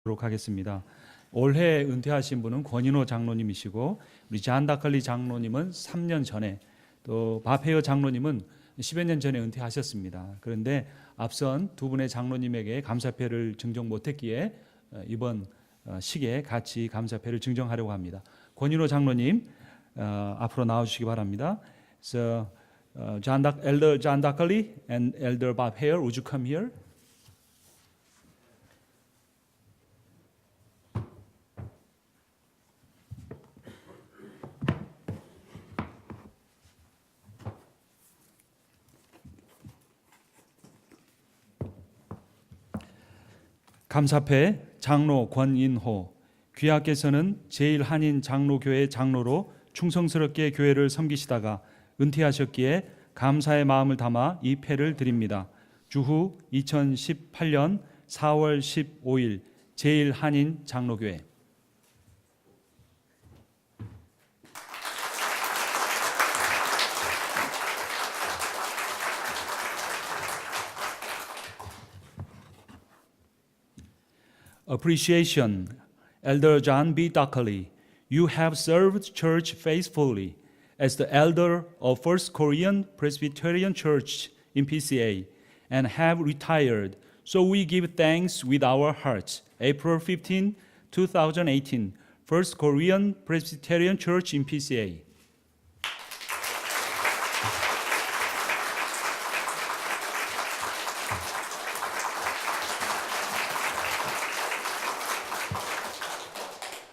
하도록 하겠습니다. 올해 은퇴하신 분은 권인호 장로님이시고 우리 잔다클리 장로님은 3년 전에 또 바페어 장로님은 10여 년 전에 은퇴하셨습니다. 그런데 앞선 두 분의 장로님에게 감사패를 증정 못했기에 어, 이번 어, 시기에 같이 감사패를 증정하려고 합니다. 권인호 장로님 어, 앞으로 나와주시기 바랍니다. So, uh, John Duck, Elder John Duckley and Elder Bob Hare, would you come here? 감사패 장로 권인호 귀하께서는 제일 한인 장로교회 장로로 충성스럽게 교회를 섬기시다가 은퇴하셨기에 감사의 마음을 담아 이 패를 드립니다. 주후 2018년 4월 15일 제일 한인 장로교회 appreciation, Elder John B. Dockley, you have served church faithfully as the elder of First Korean Presbyterian Church in PCA and have retired. So we give thanks with our hearts. April 15, 2018, First Korean Presbyterian Church in PCA.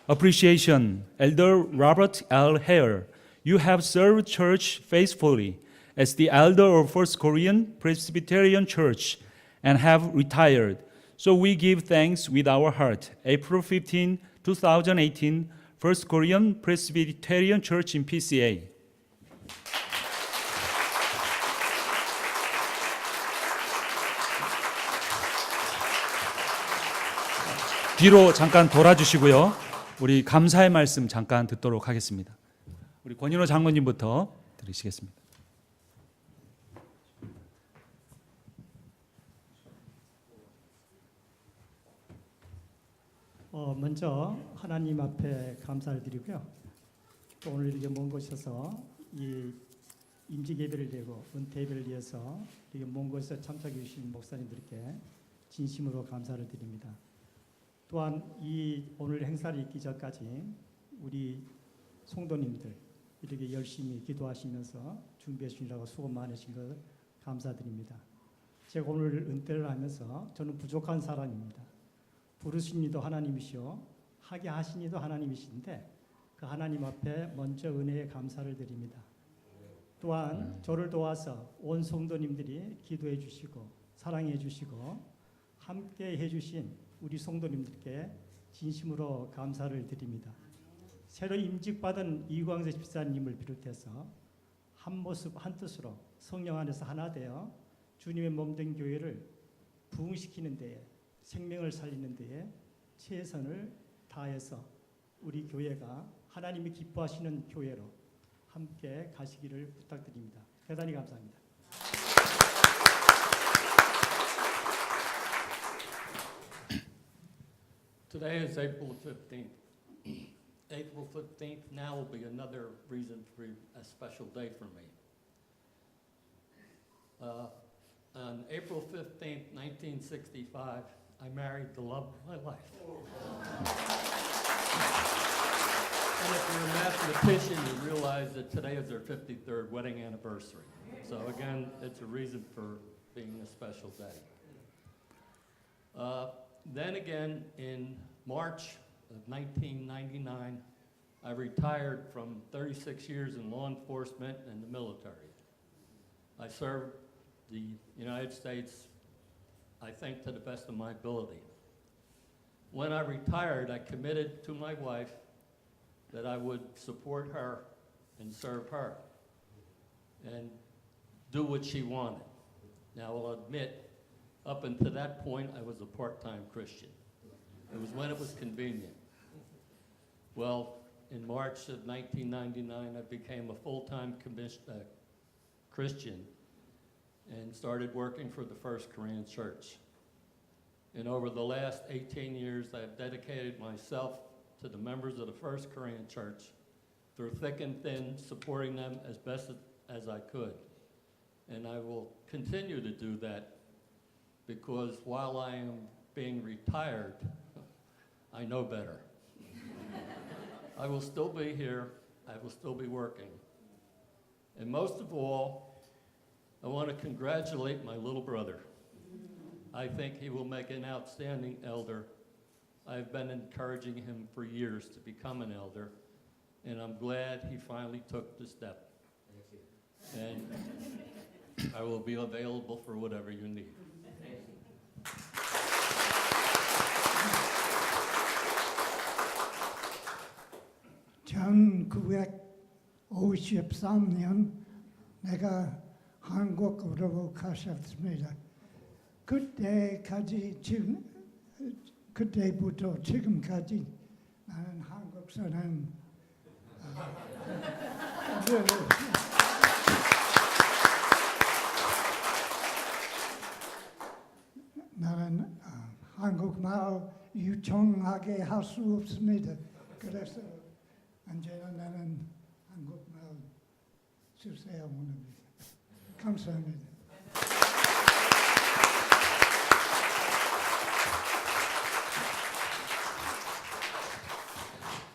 Appreciation, Elder Robert L. Hare, you have served church faithfully as the elder of First Korean Presbyterian Church and have retired. So we give thanks with our heart. April 15, 2018, First Korean Presbyterian Church in PCA. 뒤로 잠깐 돌아주시고요. 우리 감사의 말씀 잠깐 듣도록 하겠습니다. 우리 권인호 장로님부터 들으시겠습니다. 어, 먼저 하나님 앞에 감사를 드리고요. 또 오늘 이렇게 먼 곳에서 이 임직 예배를 드리고 은퇴 예배를 위해서 이렇게 먼 곳에 참석해 주신 목사님들께 진심으로 감사를 드립니다. 또한 이 오늘 행사를 있기 전까지 우리 성도님들 이렇게 열심히 기도하시면서 준비해 주시라고 수고 많으신 것 감사드립니다. 제가 오늘 은퇴를 하면서 저는 부족한 사람입니다. 부르신 이도 하나님이시오 하게 하신 이도 하나님이신데 그 하나님 앞에 먼저 은혜의 감사를 드립니다. 또한 저를 도와서 온 성도님들이 기도해 주시고 사랑해 주시고 함께 해 주신 우리 성도님들께 진심으로 감사를 드립니다. 새로 임직받은 이광재 집사님을 비롯해서 한 모습 한 뜻으로 성령 안에서 하나 되어 주님의 몸된 교회를 부흥시키는 데에 생명을 살리는 데에 최선을 다해서 우리 교회가 하나님이 기뻐하시는 교회로 함께 가시기를 부탁드립니다. 대단히 감사합니다. Today is April 15th. April 15th now will be another reason for a special day for me. Uh, On April 15th, 1965, I married the love of my life. And if you're a mathematician, you realize that today is their 53rd wedding anniversary. So again, it's a reason for being a special day. Uh, Then again, in March of 1999, I retired from 36 years in law enforcement and the military. I served the United States, I think, to the best of my ability. When I retired, I committed to my wife that I would support her and serve her and do what she wanted. Now, I'll admit, up until that point, I was a part-time Christian. It was when it was convenient. Well, in March of 1999, I became a full-time uh, Christian and started working for the First Korean Church. And over the last 18 years, I have dedicated myself to the members of the First Korean Church through thick and thin, supporting them as best as I could. And I will continue to do that because while I am being retired, I know better. I will still be here, I will still be working. And most of all, I want to congratulate my little brother. I think he will make an outstanding elder. I've been encouraging him for years to become an elder, and I'm glad he finally took the step. And I will be available for whatever you need. 1953년 내가 한국으로 가셨습니다. 그때까지 지금 그때부터 지금까지 나는 한국 사람 아, 나는 아, 한국말 유창하게 할 수 없습니다. 그래서 언제나 나는 She say, I want to be. Come, it.